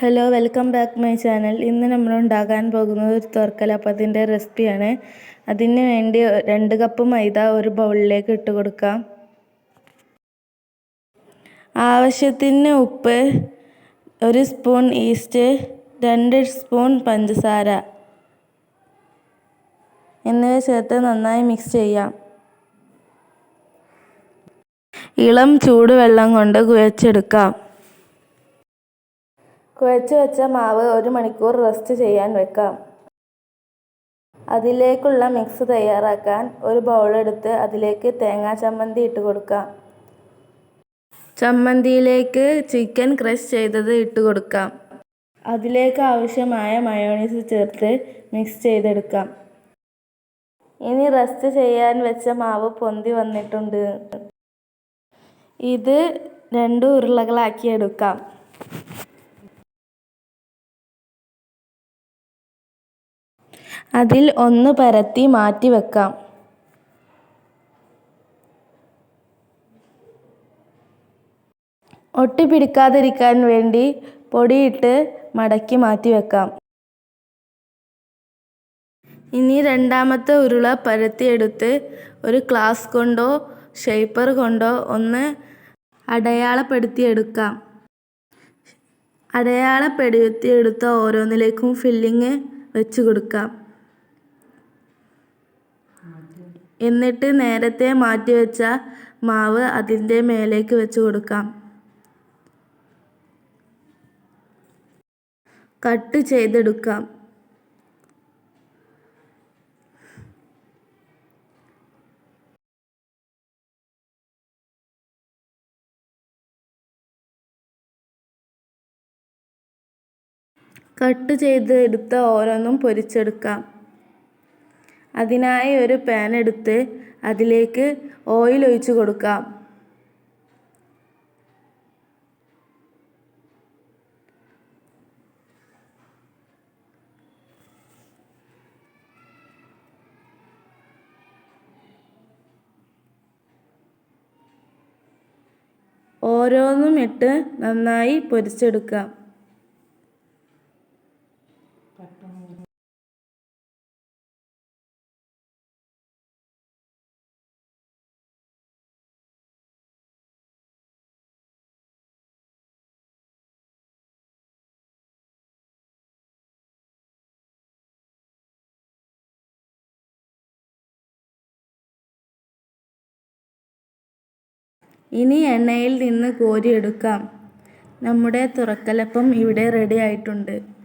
Hello welcome back my channel ഇന്ന് നമ്മൾ ഉണ്ടാക്കാൻ പോകുന്നത് ഒരു തുറക്കലപ്പത്തിന്റെ റെസിപ്പിയാണ് അതിന് വേണ്ടി രണ്ട് കപ്പ് മൈദ ഒരു ബൗളിലേക്ക് ഇട്ട് കൊടുക്കാം. ആവശ്യത്തിന് ഉപ്പ് ഒരു സ്പൂൺ ഈസ്റ്റ് രണ്ട് സ്പൂൺ പഞ്ചസാര എന്നിവ ചേർത്ത് നന്നായി മിക്സ് ചെയ്യാം. ഇളം ചൂടുവെള്ളം കൊണ്ട് കുഴച്ചെടുക്കാം. കുഴച്ച് വെച്ച മാവ് ഒരു മണിക്കൂർ റെസ്റ്റ് ചെയ്യാൻ വെക്കാം. അതിലേക്കുള്ള മിക്സ് തയ്യാറാക്കാൻ ഒരു ബൗളെടുത്ത് അതിലേക്ക് തേങ്ങാ ചമ്മന്തി ഇട്ട് കൊടുക്കാം. ചമ്മന്തിയിലേക്ക് ചിക്കൻ ക്രഷ് ചെയ്തത് ഇട്ട് കൊടുക്കാം. അതിലേക്ക് ആവശ്യമായ മയോണീസ് ചേർത്ത് മിക്സ് ചെയ്തെടുക്കാം. ഇനി റെസ്റ്റ് ചെയ്യാൻ വെച്ച മാവ് പൊന്തി വന്നിട്ടുണ്ട്. ഇത് രണ്ട് ഉരുളകളാക്കി എടുക്കാം. അതിൽ ഒന്ന് പരത്തി മാറ്റി വെക്കാം. ഒട്ടി ഒട്ടിപ്പിടിക്കാതിരിക്കാൻ വേണ്ടി പൊടിയിട്ട് മടക്കി മാറ്റി വെക്കാം. ഇനി രണ്ടാമത്തെ ഉരുള പരത്തിയെടുത്ത് ഒരു ക്ലാസ് കൊണ്ടോ ഷേപ്പർ കൊണ്ടോ ഒന്ന് അടയാളപ്പെടുത്തിയെടുക്കാം. അടയാളപ്പെടുത്തിയെടുത്ത ഓരോന്നിലേക്കും ഫില്ലിങ് വെച്ച് കൊടുക്കാം. എന്നിട്ട് നേരത്തെ മാറ്റിവെച്ച മാവ് അതിന്റെ മേലേക്ക് വെച്ച് കൊടുക്കാം. കട്ട് ചെയ്തെടുക്കാം. കട്ട് ചെയ്ത് എടുത്ത ഓരോന്നും പൊരിച്ചെടുക്കാം. അതിനായി ഒരു പാൻ എടുത്ത് അതിലേക്ക് ഓയിൽ ഒഴിച്ച് കൊടുക്കാം. ഓരോന്നും ഇട്ട് നന്നായി പൊരിച്ചെടുക്കാം. ഇനി എണ്ണയിൽ നിന്ന് കോരിയെടുക്കാം. നമ്മുടെ തുറക്കലപ്പം ഇവിടെ റെഡി ആയിട്ടുണ്ട്.